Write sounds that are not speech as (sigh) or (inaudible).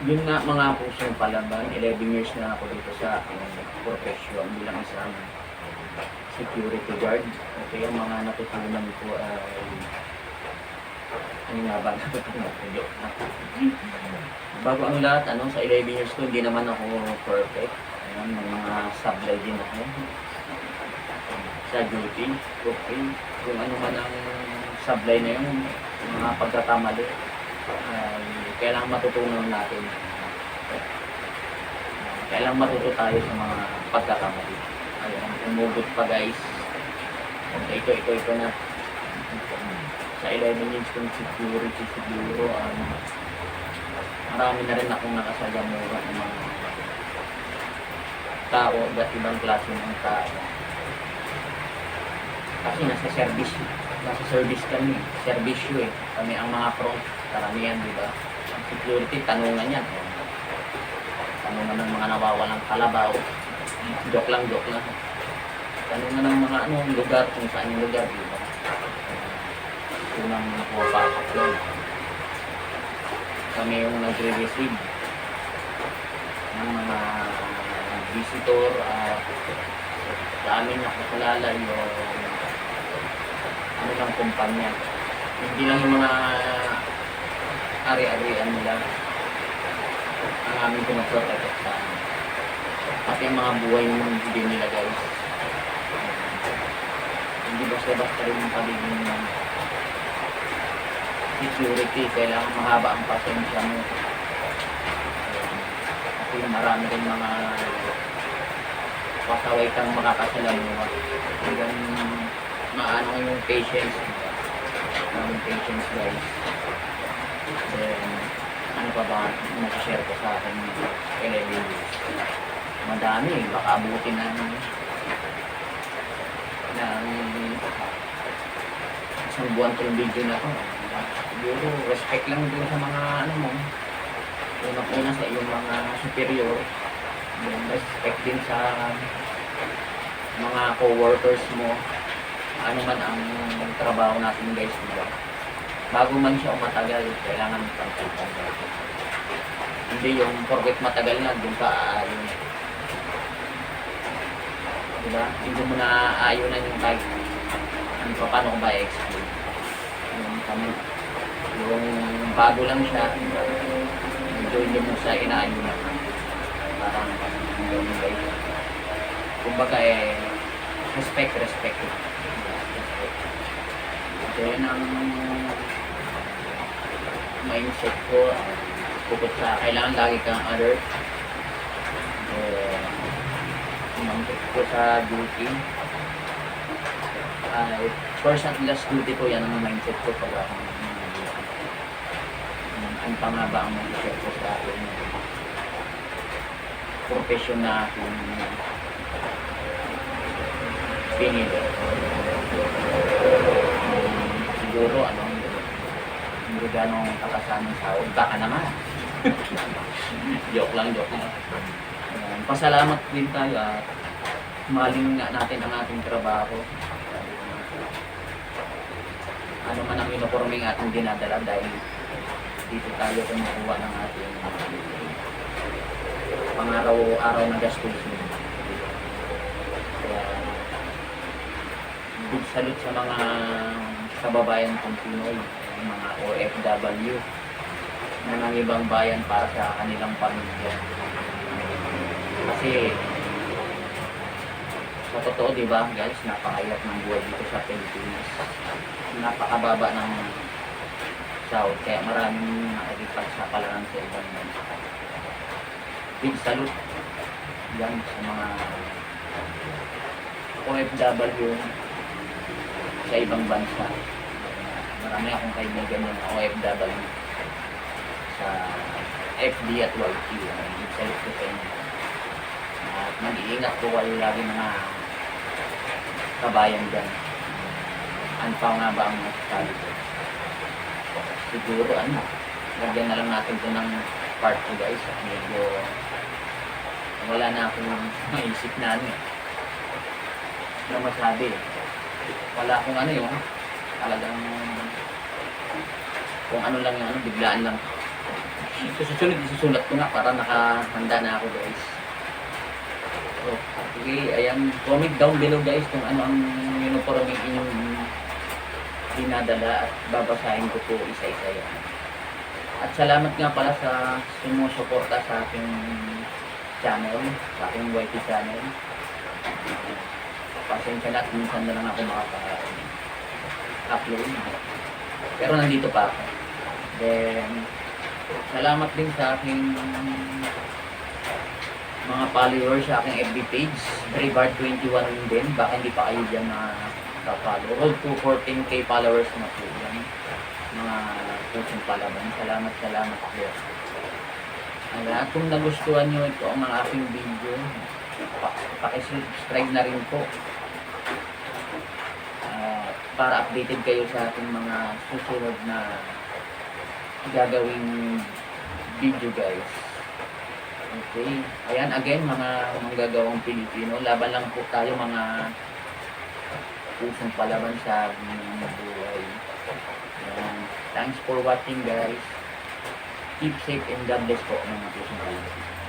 Yun nga mga pusong palaban, 11 years na ako dito sa aking profession bilang isang security guard. Okay, ang mga natutunan ko ay ano nga ba (laughs) natutunan ko? Bago ang lahat, ano, sa 11 years ko, hindi naman ako perfect. Ayan, mga sablay din ako. Sa duty, okay. Kung ano man ang sablay na yun, mga pagkakamali, ay kailangan matutunan natin. Kailangan matuto tayo sa mga pagkakamali. Ayan, umugot pa guys. Ito, ito, ito na. Sa 11 years kong security siguro, ano, marami na rin akong nakasalamuha ng mga tao, iba't ibang klase ng tao. Kasi nasa service, nasa service kami, servisyo eh. Kami ang mga front, karamihan, di ba? Ang security, tanungan yan. Tanungan ng mga nawawalang kalabaw. Joke lang, joke lang. Tanungan ng mga ano, lugar, kung saan yung lugar, di ba? Unang pumapasok yun. Kami yung nagre-receive ng mga visitor at sa amin nakakilala yung ano lang kumpanya. Hindi lang yung mga ari-arian nila ang aming pinaprotect sa pati ang mga buhay ng din nila guys. Hindi basta-basta rin yung pagiging security, kailangan mahaba ang pasensya mo. Kasi marami rin mga pasaway kang makakasalamuha. Hanggang maano yung patience. Maraming patience guys. Then, ano pa ba nag-share ko sa akin ng 11 years? Madami, baka abutin ng ng isang buwan ko yung video na to. Siguro, respect lang din sa mga ano mo. Unang-una sa iyong mga superior. Then, respect din sa mga co-workers mo. Ano man ang trabaho natin guys, di? Bago man siya umatagal, kailangan pagkakas. Hindi yung porket matagal na, dun ka aayon. Di ba? Hindi mo na aayunan yung kahit ano pa, paano ko ba i-explain. Yung yung bago lang siya, medyo hindi mo siya inaayunan. Parang, yung guys. Kumbaga eh, respect, respect. Respect. Then, ang mindset ko, uh, bukod sa kailangan lagi kang alert. Eh, mindset ko sa duty. Ay, first and last duty ko, yan ang mindset ko pag ako. Um, Ano pa nga ba ang mindset ko sa akin? Profession na akong pinili. Siguro, ano, hindi gano'ng kakasamang sahod. Baka naman. (laughs) joke lang, joke lang. Ayan, pasalamat din tayo at mahalin nga natin ang ating trabaho. Ano man ang uniforming ating dinadala dahil dito tayo kumukuha ng ating pangaraw-araw na gastusin. Kaya, big salute sa mga kababayan kong Pinoy, mga OFW na ng ibang bayan para sa kanilang pamilya. Kasi sa totoo, di ba, guys, napakahirap ng buhay dito sa Pilipinas. Napakababa ng sahod, kaya maraming nakikipagsapalaran sa ibang bansa. Big salute yan sa mga OFW sa ibang bansa. Marami akong kaibigan ng OFW sa FD at YT. Salute ko sa inyo. At mag-iingat po kayo lagi mga kabayan dyan. Pa nga ba ang masasabi ko? Siguro ano, lagyan na lang natin ito ng part 2 guys. At medyo wala na akong (laughs) maisip na ano eh. Ano masabi. Wala akong ano yung talagang kung ano lang yung ano, biglaan lang. Sa susunod, isusulat ko na para nakahanda na ako guys. So, sige, ayan, comment down below guys kung ano ang uniform yung inyong dinadala at babasahin ko po isa-isa yan. At salamat nga pala sa sumusuporta sa aking channel, sa aking YT channel. Pasensya na at minsan na lang ako makaka-upload. Pero nandito pa ako. Then, salamat din sa aking mga followers sa aking FB page. Brevard21 din. Baka hindi pa kayo dyan na follow Road to 14k followers na po yan. Mga pusong palaban. Salamat, salamat po. At kung nagustuhan nyo ito ang mga aking video, pa- pakisubscribe na rin po. Ah, para updated kayo sa ating mga susunod na gagawing video guys. Okay. Ayan, again, mga manggagawang Pilipino. Laban lang po tayo mga pusong palaban sa buhay. Ayan. Thanks for watching guys. Keep safe and God bless po mga pusong palaban.